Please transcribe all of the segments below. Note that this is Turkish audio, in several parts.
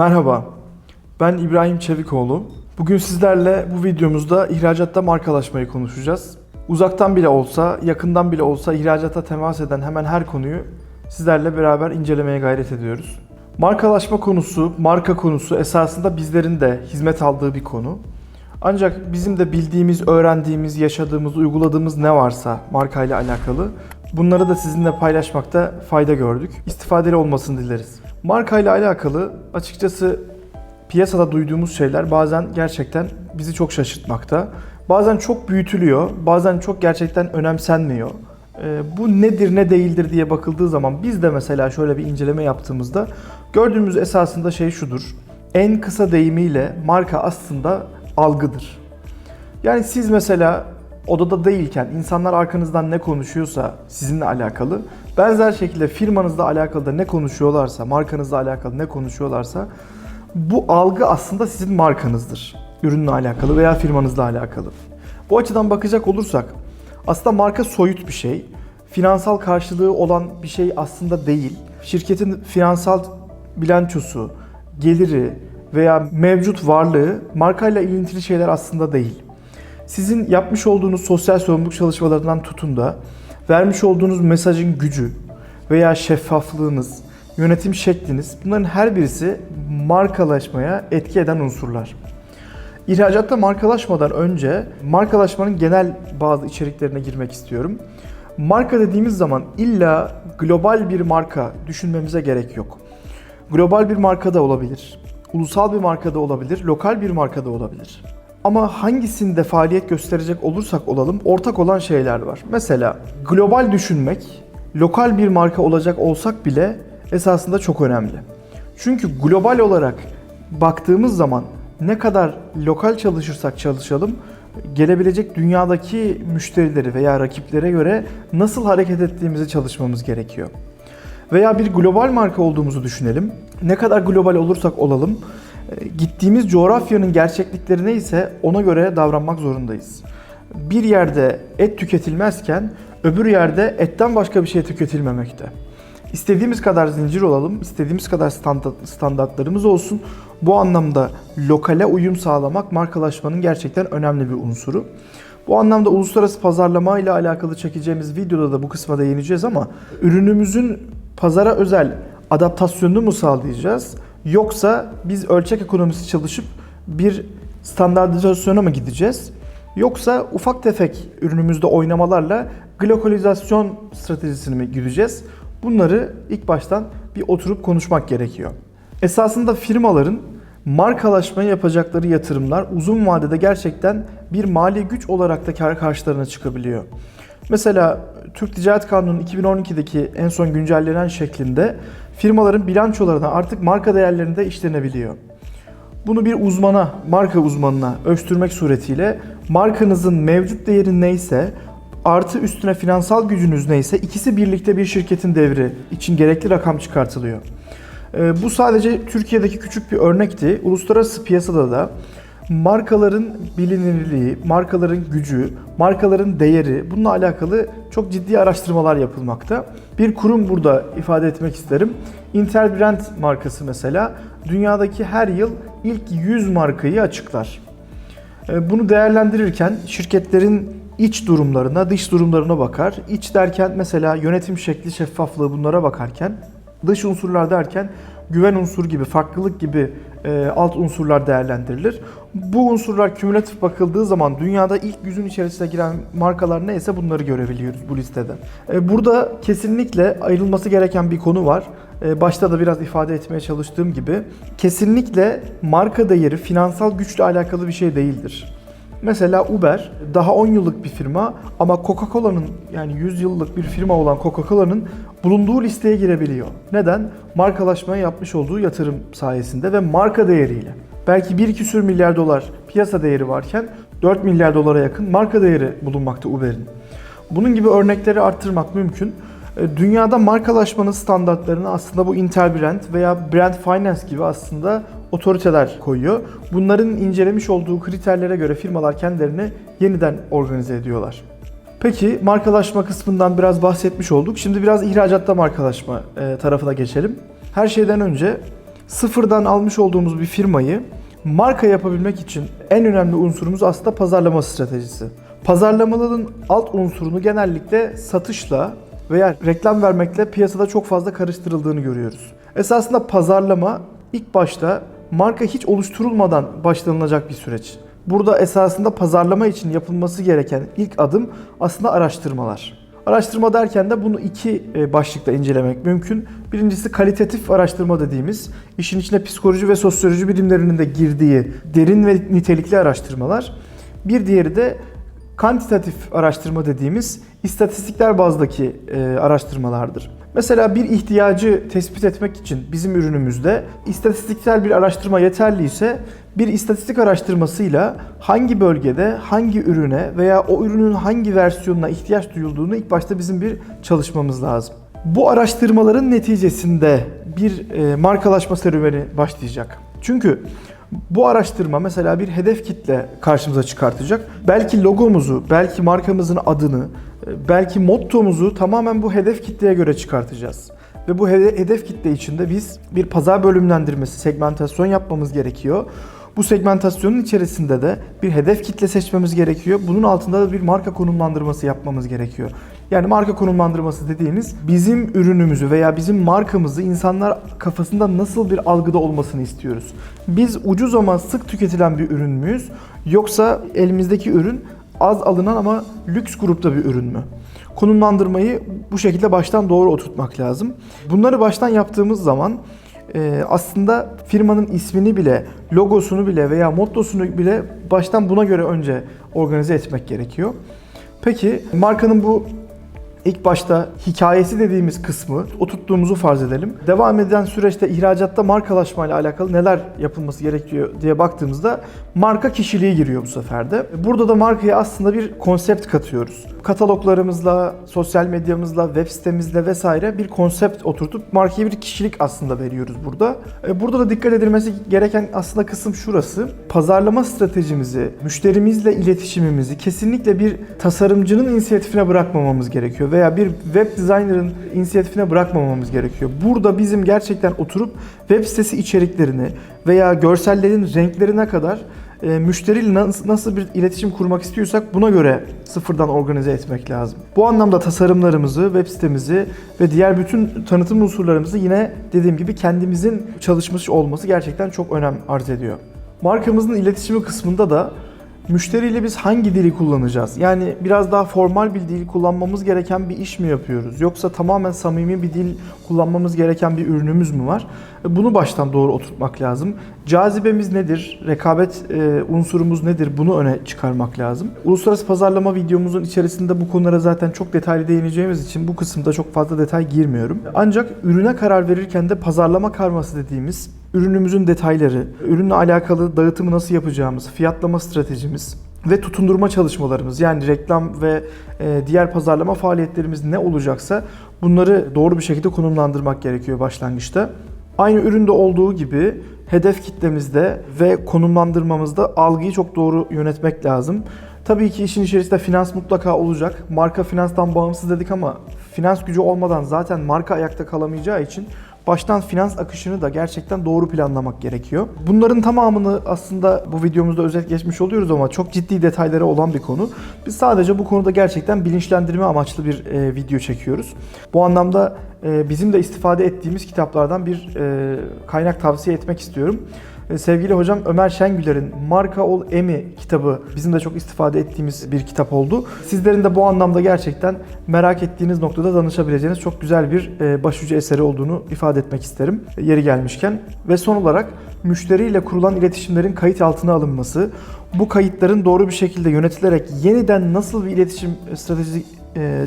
Merhaba, ben İbrahim Çevikoğlu. Bugün sizlerle bu videomuzda ihracatta markalaşmayı konuşacağız. Uzaktan bile olsa, yakından bile olsa ihracata temas eden hemen her konuyu sizlerle beraber incelemeye gayret ediyoruz. Markalaşma konusu, marka konusu esasında bizlerin de hizmet aldığı bir konu. Ancak bizim de bildiğimiz, öğrendiğimiz, yaşadığımız, uyguladığımız ne varsa markayla alakalı bunları da sizinle paylaşmakta fayda gördük. İstifadeli olmasını dileriz. Markayla alakalı açıkçası piyasada duyduğumuz şeyler bazen gerçekten bizi çok şaşırtmakta. Bazen çok büyütülüyor, bazen çok gerçekten önemsenmiyor. Ee, bu nedir ne değildir diye bakıldığı zaman biz de mesela şöyle bir inceleme yaptığımızda gördüğümüz esasında şey şudur. En kısa deyimiyle marka aslında algıdır. Yani siz mesela odada değilken insanlar arkanızdan ne konuşuyorsa sizinle alakalı benzer şekilde firmanızla alakalı da ne konuşuyorlarsa, markanızla alakalı ne konuşuyorlarsa bu algı aslında sizin markanızdır. Ürünle alakalı veya firmanızla alakalı. Bu açıdan bakacak olursak aslında marka soyut bir şey. Finansal karşılığı olan bir şey aslında değil. Şirketin finansal bilançosu, geliri veya mevcut varlığı markayla ilintili şeyler aslında değil. Sizin yapmış olduğunuz sosyal sorumluluk çalışmalarından tutun da vermiş olduğunuz mesajın gücü veya şeffaflığınız, yönetim şekliniz bunların her birisi markalaşmaya etki eden unsurlar. İhracatta markalaşmadan önce markalaşmanın genel bazı içeriklerine girmek istiyorum. Marka dediğimiz zaman illa global bir marka düşünmemize gerek yok. Global bir marka da olabilir, ulusal bir marka da olabilir, lokal bir marka da olabilir. Ama hangisinde faaliyet gösterecek olursak olalım ortak olan şeyler var. Mesela global düşünmek, lokal bir marka olacak olsak bile esasında çok önemli. Çünkü global olarak baktığımız zaman ne kadar lokal çalışırsak çalışalım gelebilecek dünyadaki müşterileri veya rakiplere göre nasıl hareket ettiğimizi çalışmamız gerekiyor. Veya bir global marka olduğumuzu düşünelim. Ne kadar global olursak olalım gittiğimiz coğrafyanın gerçeklikleri neyse ona göre davranmak zorundayız. Bir yerde et tüketilmezken öbür yerde etten başka bir şey tüketilmemekte. İstediğimiz kadar zincir olalım, istediğimiz kadar standart, standartlarımız olsun. Bu anlamda lokale uyum sağlamak markalaşmanın gerçekten önemli bir unsuru. Bu anlamda uluslararası pazarlama ile alakalı çekeceğimiz videoda da bu kısma değineceğiz ama ürünümüzün pazara özel adaptasyonunu mu sağlayacağız? Yoksa biz ölçek ekonomisi çalışıp bir standartizasyona mı gideceğiz? Yoksa ufak tefek ürünümüzde oynamalarla globalizasyon stratejisini mi gideceğiz? Bunları ilk baştan bir oturup konuşmak gerekiyor. Esasında firmaların markalaşmaya yapacakları yatırımlar uzun vadede gerçekten bir mali güç olarak da kar karşılarına çıkabiliyor. Mesela Türk Ticaret Kanunu 2012'deki en son güncellenen şeklinde firmaların bilançolarına artık marka değerlerinde işlenebiliyor. Bunu bir uzmana, marka uzmanına ölçtürmek suretiyle markanızın mevcut değeri neyse artı üstüne finansal gücünüz neyse ikisi birlikte bir şirketin devri için gerekli rakam çıkartılıyor. Ee, Bu sadece Türkiye'deki küçük bir örnekti. Uluslararası piyasada da markaların bilinirliği, markaların gücü, markaların değeri bununla alakalı çok ciddi araştırmalar yapılmakta. Bir kurum burada ifade etmek isterim. Interbrand markası mesela dünyadaki her yıl ilk 100 markayı açıklar. Ee, Bunu değerlendirirken şirketlerin iç durumlarına, dış durumlarına bakar. İç derken mesela yönetim şekli, şeffaflığı bunlara bakarken, dış unsurlar derken güven unsur gibi, farklılık gibi alt unsurlar değerlendirilir. Bu unsurlar kümülatif bakıldığı zaman dünyada ilk yüzün içerisine giren markalar neyse bunları görebiliyoruz bu listede. E, burada kesinlikle ayrılması gereken bir konu var. E, başta da biraz ifade etmeye çalıştığım gibi kesinlikle marka değeri finansal güçle alakalı bir şey değildir. Mesela Uber daha 10 yıllık bir firma ama Coca-Cola'nın yani 100 yıllık bir firma olan Coca-Cola'nın bulunduğu listeye girebiliyor. Neden? Markalaşmaya yapmış olduğu yatırım sayesinde ve marka değeriyle. Belki 1 küsür milyar dolar piyasa değeri varken 4 milyar dolara yakın marka değeri bulunmakta Uber'in. Bunun gibi örnekleri arttırmak mümkün. E, Dünyada markalaşmanın standartlarını aslında bu Interbrand veya Brand Finance gibi aslında otoriteler koyuyor. Bunların incelemiş olduğu kriterlere göre firmalar kendilerini yeniden organize ediyorlar. Peki markalaşma kısmından biraz bahsetmiş olduk. Şimdi biraz ihracatta markalaşma e, tarafına geçelim. Her şeyden önce sıfırdan almış olduğumuz bir firmayı marka yapabilmek için en önemli unsurumuz aslında pazarlama stratejisi. Pazarlamaların alt unsurunu genellikle satışla veya reklam vermekle piyasada çok fazla karıştırıldığını görüyoruz. Esasında pazarlama ilk başta marka hiç oluşturulmadan başlanılacak bir süreç. Burada esasında pazarlama için yapılması gereken ilk adım aslında araştırmalar. Araştırma derken de bunu iki e, başlıkta incelemek mümkün. Birincisi kalitatif araştırma dediğimiz, işin içine psikoloji ve sosyoloji bilimlerinin de girdiği derin ve nitelikli araştırmalar. Bir diğeri de kantitatif araştırma dediğimiz istatistikler bazdaki e, araştırmalardır. Mesela bir ihtiyacı tespit etmek için bizim ürünümüzde istatistiksel bir araştırma yeterliyse bir istatistik araştırmasıyla hangi bölgede hangi ürüne veya o ürünün hangi versiyonuna ihtiyaç duyulduğunu ilk başta bizim bir çalışmamız lazım. Bu araştırmaların neticesinde bir e, markalaşma serüveni başlayacak. Çünkü bu araştırma mesela bir hedef kitle karşımıza çıkartacak. Belki logomuzu, belki markamızın adını, belki mottomuzu tamamen bu hedef kitleye göre çıkartacağız. Ve bu hede- hedef kitle içinde biz bir pazar bölümlendirmesi, segmentasyon yapmamız gerekiyor. Bu segmentasyonun içerisinde de bir hedef kitle seçmemiz gerekiyor. Bunun altında da bir marka konumlandırması yapmamız gerekiyor. Yani marka konumlandırması dediğimiz bizim ürünümüzü veya bizim markamızı insanlar kafasında nasıl bir algıda olmasını istiyoruz. Biz ucuz ama sık tüketilen bir ürün müyüz? Yoksa elimizdeki ürün az alınan ama lüks grupta bir ürün mü? Konumlandırmayı bu şekilde baştan doğru oturtmak lazım. Bunları baştan yaptığımız zaman e, aslında firmanın ismini bile, logosunu bile veya mottosunu bile baştan buna göre önce organize etmek gerekiyor. Peki markanın bu ilk başta hikayesi dediğimiz kısmı oturttuğumuzu farz edelim. Devam eden süreçte ihracatta markalaşmayla alakalı neler yapılması gerekiyor diye baktığımızda marka kişiliği giriyor bu sefer de. Burada da markaya aslında bir konsept katıyoruz. Kataloglarımızla, sosyal medyamızla, web sitemizle vesaire bir konsept oturtup markaya bir kişilik aslında veriyoruz burada. E, Burada da dikkat edilmesi gereken aslında kısım şurası. Pazarlama stratejimizi, müşterimizle iletişimimizi kesinlikle bir tasarımcının inisiyatifine bırakmamamız gerekiyor veya bir web designer'ın inisiyatifine bırakmamamız gerekiyor. Burada bizim gerçekten oturup web sitesi içeriklerini veya görsellerin renklerine kadar e, müşteriyle nasıl, bir iletişim kurmak istiyorsak buna göre sıfırdan organize etmek lazım. Bu anlamda tasarımlarımızı, web sitemizi ve diğer bütün tanıtım unsurlarımızı yine dediğim gibi kendimizin çalışmış olması gerçekten çok önem arz ediyor. Markamızın iletişimi kısmında da müşteriyle biz hangi dili kullanacağız? Yani biraz daha formal bir dil kullanmamız gereken bir iş mi yapıyoruz? Yoksa tamamen samimi bir dil kullanmamız gereken bir ürünümüz mü var? E, Bunu baştan doğru oturtmak lazım. Cazibemiz nedir? Rekabet e, unsurumuz nedir? Bunu öne çıkarmak lazım. Uluslararası pazarlama videomuzun içerisinde bu konulara zaten çok detaylı değineceğimiz için bu kısımda çok fazla detay girmiyorum. Ancak ürüne karar verirken de pazarlama karması dediğimiz ürünümüzün detayları, ürünle alakalı dağıtımı nasıl yapacağımız, fiyatlama stratejimiz ve tutundurma çalışmalarımız yani reklam ve e, diğer pazarlama faaliyetlerimiz ne olacaksa bunları doğru bir şekilde konumlandırmak gerekiyor başlangıçta. Aynı üründe olduğu gibi hedef kitlemizde ve konumlandırmamızda algıyı çok doğru yönetmek lazım. Tabii ki işin içerisinde finans mutlaka olacak. Marka finanstan bağımsız dedik ama finans gücü olmadan zaten marka ayakta kalamayacağı için baştan finans akışını da gerçekten doğru planlamak gerekiyor. Bunların tamamını aslında bu videomuzda özet geçmiş oluyoruz ama çok ciddi detayları olan bir konu. Biz sadece bu konuda gerçekten bilinçlendirme amaçlı bir e, video çekiyoruz. Bu anlamda bizim de istifade ettiğimiz kitaplardan bir e, kaynak tavsiye etmek istiyorum. E, Sevgili hocam Ömer Şengüler'in Marka Ol Emi kitabı bizim de çok istifade ettiğimiz bir kitap oldu. Sizlerin de bu anlamda gerçekten merak ettiğiniz noktada danışabileceğiniz çok güzel bir e, başucu eseri olduğunu ifade etmek isterim e, yeri gelmişken. Ve son olarak müşteriyle kurulan iletişimlerin kayıt altına alınması, bu kayıtların doğru bir şekilde yönetilerek yeniden nasıl bir iletişim stratejisi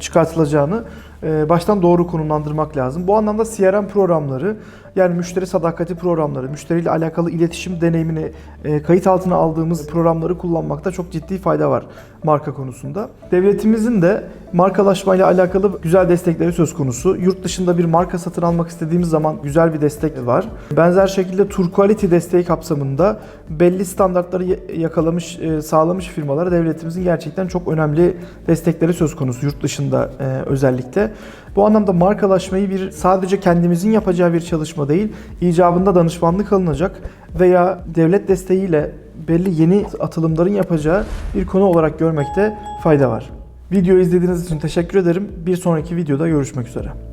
çıkartılacağını baştan doğru konumlandırmak lazım. Bu anlamda CRM programları yani müşteri sadakati programları, müşteriyle alakalı iletişim deneyimini e, kayıt altına aldığımız programları kullanmakta çok ciddi fayda var marka konusunda. Devletimizin de Markalaşmayla alakalı güzel destekleri söz konusu. Yurt dışında bir marka satın almak istediğimiz zaman güzel bir destek var. Benzer şekilde Tur Quality desteği kapsamında belli standartları yakalamış, e, sağlamış firmalara devletimizin gerçekten çok önemli destekleri söz konusu yurt dışında e, özellikle. Bu anlamda markalaşmayı bir sadece kendimizin yapacağı bir çalışma değil, icabında danışmanlık alınacak veya devlet desteğiyle belli yeni atılımların yapacağı bir konu olarak görmekte fayda var. Videoyu izlediğiniz için teşekkür ederim. Bir sonraki videoda görüşmek üzere.